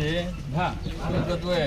जी हाँ तो तू है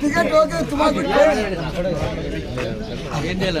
ಟಿಕೆಟ್ ಹೋಗಿ ತುಂಬ ಏನ್ ಇಲ್ಲ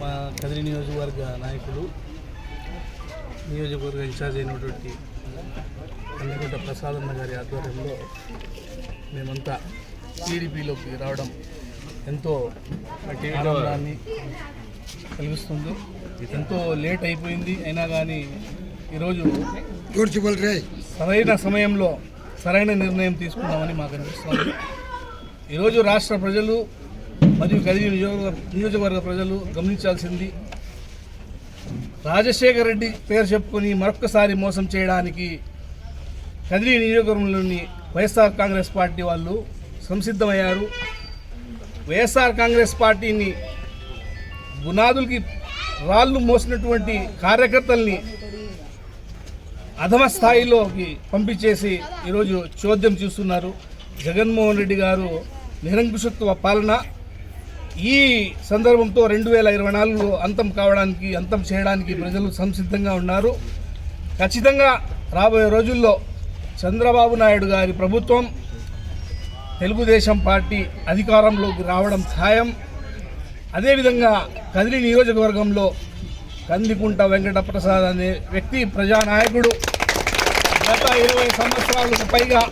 మా కదిరి నియోజకవర్గ నాయకులు నియోజకవర్గ ఇన్ఛార్జ్ అయినటువంటి కందికొండ ప్రసాదన్న గారి ఆధ్వర్యంలో మేమంతా టీడీపీలోకి రావడం ఎంతో ఆనందాన్ని కలిగిస్తుంది. ఎంతో లేట్ అయిపోయింది అయినా కానీ ఈరోజు సరైన సమయంలో సరైన నిర్ణయం తీసుకున్నామని మాకు అనిపిస్తుంది. ఈరోజు రాష్ట్ర ప్రజలు మరియు కదిరి నియోజక నియోజకవర్గ ప్రజలు గమనించాల్సింది. రాజశేఖర రెడ్డి పేరు చెప్పుకొని మరొక్కసారి మోసం చేయడానికి కదిరి నియోజకవర్గంలోని వైఎస్ఆర్ కాంగ్రెస్ పార్టీ వాళ్ళు సంసిద్ధమయ్యారు. వైఎస్ఆర్ కాంగ్రెస్ పార్టీని బునాదులకి రాళ్ళు మోసినటువంటి కార్యకర్తల్ని అధమ స్థాయిలోకి పంపించేసి ఈరోజు చోద్యం చూస్తున్నారు. జగన్మోహన్ రెడ్డి గారు నిరంకుశత్వ పాలన ఈ సందర్భంతో రెండు వేల ఇరవై నాలుగులో అంతం కావడానికి అంతం చేయడానికి ప్రజలు సంసిద్ధంగా ఉన్నారు. ఖచ్చితంగా రాబోయే రోజుల్లో చంద్రబాబు నాయుడు గారి ప్రభుత్వం తెలుగుదేశం పార్టీ అధికారంలోకి రావడం ఖాయం. అదేవిధంగా కదిలి నియోజకవర్గంలో కందికుంట వెంకట ప్రసాద్ అనే వ్యక్తి ప్రజానాయకుడు. గత ఇరవై సంవత్సరాలకు పైగా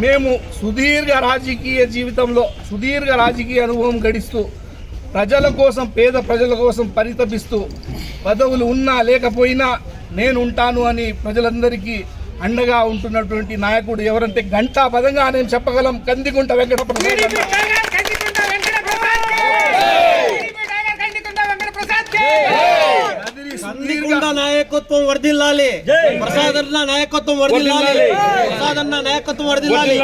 మేము సుదీర్ఘ రాజకీయ జీవితంలో సుదీర్ఘ రాజకీయ అనుభవం గడిస్తూ ప్రజల కోసం పేద ప్రజల కోసం పరితపిస్తూ పదవులు ఉన్నా లేకపోయినా నేను ఉంటాను అని ప్రజలందరికీ అండగా ఉంటున్నటువంటి నాయకుడు ఎవరంటే గంటా పదంగా నేను చెప్పగలం కందిగుంట వెంకట ప్రసాద్ అన్న. కదిరి గోవింద నాయకత్వం వర్ధిల్లాలి. ప్రసాద్ అన్న నాయకత్వం వర్ధిల్లాలి. ప్రసాద్ అన్న నాయకత్వం వర్ధిల్లాలి.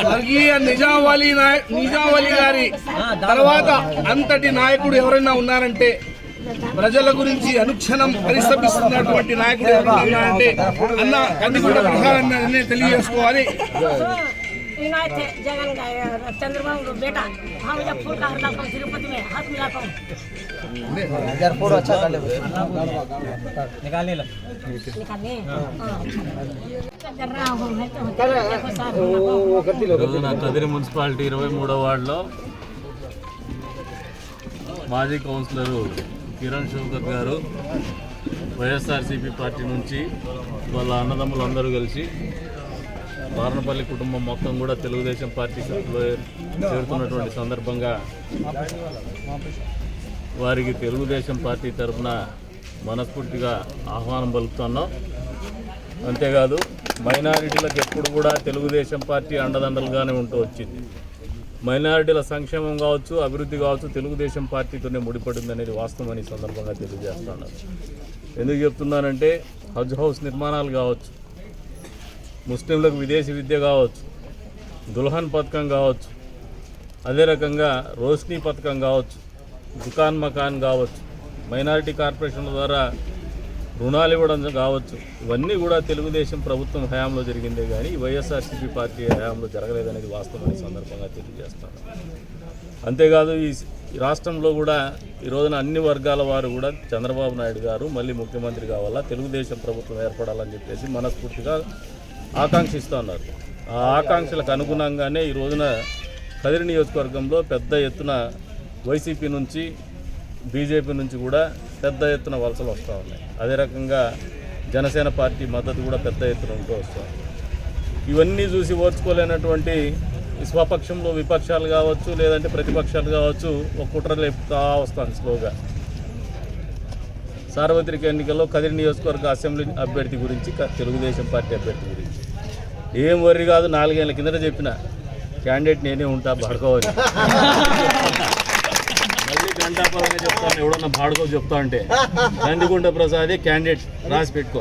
స్వర్గీయ నిజావాలి నిజావళి గారి తర్వాత అంతటి నాయకుడు ఎవరైనా ఉన్నారంటే ప్రజల గురించి అనుక్షణం పరిశ్రమిస్తున్నటువంటి నాయకుడు ఎవరైనా ఉన్నారంటే అన్న కందిగూడ ప్రధాన తెలియజేసుకోవాలి. इनाय थे जगन का चंद्रबाबू का बेटा हम जब फूल का हरला पर तिरुपति में हाथ मिलाता हूँ हजार फोटो अच्छा कर ले निकालने लग निकालने हाँ। कर रहा हूँ मैं तो देखो साथ मिलाता हूँ। రోజున కదిరి మున్సిపాలిటీ ఇరవై మూడో వార్డులో మాజీ కౌన్సిలరు కిరణ్ షౌకత్ గారు వైఎస్ఆర్సీపీ పార్టీ నుంచి వాళ్ళ అన్నదమ్ములందరూ కలిసి వారణపల్లి కుటుంబం మొత్తం కూడా తెలుగుదేశం పార్టీ చేరుతున్నటువంటి సందర్భంగా వారికి తెలుగుదేశం పార్టీ తరఫున మనస్ఫూర్తిగా ఆహ్వానం పలుకుతున్నాం. అంతేకాదు మైనారిటీలకు ఎప్పుడు కూడా తెలుగుదేశం పార్టీ అండదండలుగానే ఉంటూ వచ్చింది. మైనారిటీల సంక్షేమం కావచ్చు అభివృద్ధి కావచ్చు తెలుగుదేశం పార్టీతోనే ముడిపడింది అనేది వాస్తవం ఈ సందర్భంగా తెలియజేస్తున్నాను. ఎందుకు చెప్తున్నానంటే హజ్ హౌస్ నిర్మాణాలు కావచ్చు ముస్లింలకు విదేశీ విద్య కావచ్చు దుల్హన్ పథకం కావచ్చు అదే రకంగా రోష్ని పథకం కావచ్చు దుకాన్ మకాన్ కావచ్చు మైనారిటీ కార్పొరేషన్ల ద్వారా రుణాలు ఇవ్వడం కావచ్చు ఇవన్నీ కూడా తెలుగుదేశం ప్రభుత్వం హయాంలో జరిగిందే కానీ వైఎస్ఆర్సీపీ పార్టీ హయాంలో జరగలేదనేది వాస్తవం సందర్భంగా తెలియజేస్తాను అంతేకాదు ఈ ఈ రాష్ట్రంలో కూడా ఈ రోజున అన్ని వర్గాల వారు కూడా చంద్రబాబు నాయుడు గారు మళ్ళీ ముఖ్యమంత్రి కావాలా తెలుగుదేశం ప్రభుత్వం ఏర్పడాలని చెప్పేసి మనస్ఫూర్తిగా ఆకాంక్షిస్తూ ఉన్నారు ఆ ఆకాంక్షలకు అనుగుణంగానే ఈ రోజున కదిరి నియోజకవర్గంలో పెద్ద ఎత్తున వైసీపీ నుంచి బీజేపీ నుంచి కూడా పెద్ద ఎత్తున వలసలు వస్తూ ఉన్నాయి. అదే రకంగా జనసేన పార్టీ మద్దతు కూడా పెద్ద ఎత్తున ఉంటూ వస్తుంది. ఇవన్నీ చూసి ఓర్చుకోలేనటువంటి ఈ స్వపక్షంలో విపక్షాలు కావచ్చు లేదంటే ప్రతిపక్షాలు కావచ్చు ఒక కుట్ర లేపుతా వస్తాను స్లోగా. సార్వత్రిక ఎన్నికల్లో కదిరి నియోజకవర్గ అసెంబ్లీ అభ్యర్థి గురించి తెలుగుదేశం పార్టీ అభ్యర్థి గురించి. ఏం వరి కాదు నాలుగేళ్ళ కిందట చెప్పిన క్యాండిడేట్ నేనే ఉంటా బాడుకోవాలి మళ్ళీ గంటాపరంగా చెప్తాను ఎవడన్నా బాడుకో చెప్తా అంటే నందిగుండ ప్రసాదే క్యాండిడేట్ రాసి పెట్టుకో